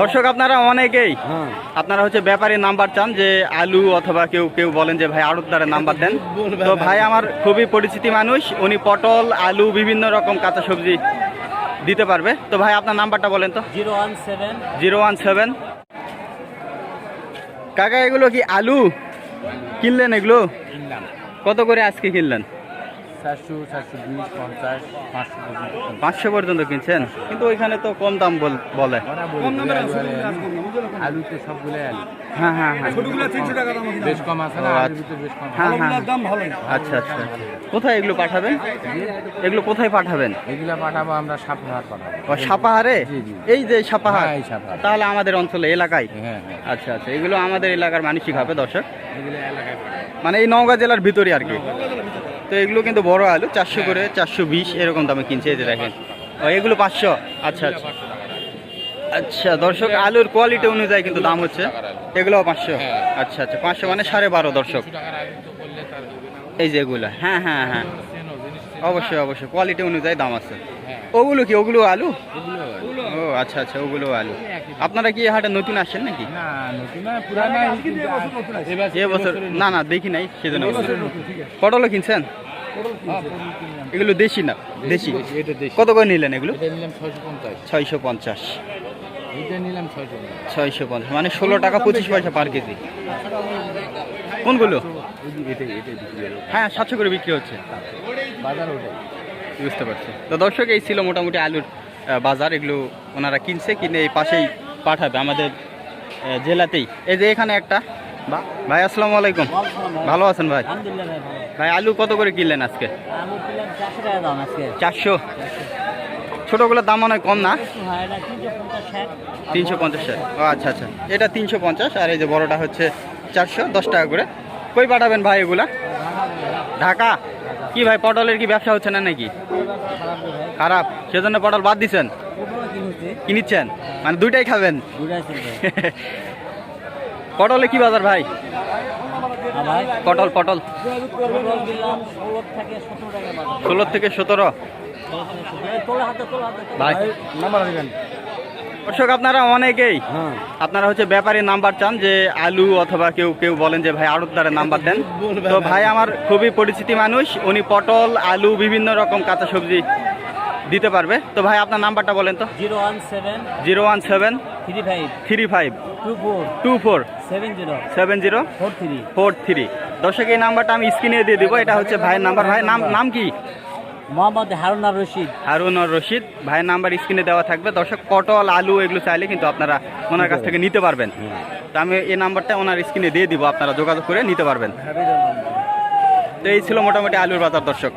দর্শক আপনারা অনেকেই হ্যাঁ। আপনারা হচ্ছে ব্যাপারীর নাম্বার চান যে আলু অথবা কেউ কেউ বলেন যে ভাই আড়তদারের নাম্বার দেন। তো ভাই আমার খুবই পরিচিতি মানুষ উনি পটল আলু বিভিন্ন রকম কাঁচা সবজি দিতে পারবে। তো ভাই আপনার নাম্বারটা বলেন তো। Zero one seven. Zero one seven. কাকা এগুলো কি আলু কিনলেন এগুলো? কত করে আজকে কিনলেন? চারশো চারশো বিশ পঞ্চাশ পাঁচশো পর্যন্ত। পাঁচশো পর্যন্ত কিনছেন? কিন্তু ওইখানে তো কম দাম বল-। আলুতে সবগুলো আলু। হ্যাঁ হ্যাঁ হ্যাঁ। বেশ কম আছে না ও, আচ্ছা। বেশ কম হ্যাঁ হ্যাঁ। আচ্ছা আচ্ছা। কোথায় এগুলো পাঠাবেন? এগুলো কোথায় পাঠাবেন? এগুলা পাঠাবো আমরা সাপহার পাঠাবো। ও সাপাহারে? জি, জি। এই যে সাপাহার? হ্যাঁ, এই সাপাহার। তাহলে আমাদের অঞ্চলে এলাকায়? হ্যাঁ হ্যাঁ। আচ্ছা আচ্ছা। এগুলো আমাদের এলাকার মানুষই খাবে দর্শক। মানে এই নওগাঁ জেলার ভিতরে আর কি। তো এগুলো কিন্তু বড় আলু চারশো করে চারশো বিশ এরকম দামে কিনছে এই যে দেখেন। ও এগুলো পাঁচশো? আচ্ছা আচ্ছা। আচ্ছা দর্শক আলুর কোয়ালিটি অনুযায়ী কিন্তু দাম হচ্ছে। এগুলো পাঁচশো? আচ্ছা আচ্ছা পাঁচশো মানে সাড়ে বারো দর্শক। এই যে এগুলো। হ্যাঁ হ্যাঁ হ্যাঁ। অবশ্যই অবশ্যই। কোয়ালিটি অনুযায়ী দাম আছে। হ্যাঁ ওগুলো কি ওগুলো আলু? ও আচ্ছা আচ্ছা ওগুলো আলু। আপনারা কি হাটে নতুন আসেন নাকি? এবছর না না না দেখি নাই সেজন্য। পটলও কিনছেন? এগুলো দেশি না? দেশি কত করে নিলেন এগুলো? ছয়শো পঞ্চাশ। ছয়শো পঞ্চাশ। মানে ষোলো টাকা পঁচিশ পয়সা পার কেজি। কোনগুলো? হ্যাঁ সাতশো করে বিক্রি হচ্ছে। বাজার ওটাই। বুঝতে পারছি। তো দর্শক এই ছিল মোটামুটি আলুর বাজার। এগুলো ওনারা কিনছে কিনে এই পাশেই পাঠাবে আমাদের জেলাতেই। এই যে এখানে একটা। ভাই আসসালামু আলাইকুম। ভালো আছেন ভাই? ভাই আলু কত করে কিনলেন আজকে? চারশো ছোটোগুলোর দাম হয় কম না? হ্যাঁ তিনশো পঞ্চাশ ষাট। তিনশো পঞ্চাশ ও আচ্ছা আচ্ছা। এটা তিনশো পঞ্চাশ আর এই যে বড়টা হচ্ছে চারশো দশ টাকা করে। কই পাঠাবেন ভাই এগুলা? ঢাকা? কি ভাই, পটলের কি ব্যবসা হচ্ছে না নাকি? খারাপ। সেজন্য পটল বাদ দিচ্ছেন কি নিচ্ছেন মানে দুইটাই খাবেন? পটলে কি বাজার ভাই? পটল পটল। ষোলো থেকে সতেরো। ভাই দর্শক আপনারা অনেকেই হ্যাঁ। আপনারা হচ্ছে ব্যাপারীর নাম্বার চান যে আলু অথবা কেউ কেউ বলেন যে ভাই আড়তদারের নাম্বার দেন। তো ভাই আমার খুবই পরিচিতি মানুষ উনি পটল আলু বিভিন্ন রকম কাঁচা সবজি দিতে পারবে। তো ভাই আপনার নাম্বারটা বলেন তো। Zero one seven zero one seven three five three five two four two four seven zero seven zero four three four three. দর্শক এই নাম্বারটা আমি স্ক্রিনে দিয়ে দিব। এটা হচ্ছে ভাইয়ের নাম্বার। ভাই নাম নাম কি? মোহাম্মদ হারুন আর রশিদ। হারুন আর রশিদ ভাইয়ের নাম্বার স্ক্রিনে দেওয়া থাকবে। দর্শক পটল আলু এগুলো চাইলে কিন্তু আপনারা ওনার কাছ থেকে নিতে পারবেন। তো আমি এই নাম্বারটা ওনার স্ক্রিনে দিয়ে দিব আপনারা যোগাযোগ করে নিতে পারবেন। তো এই ছিল মোটামুটি আলুর বাজার দর্শক।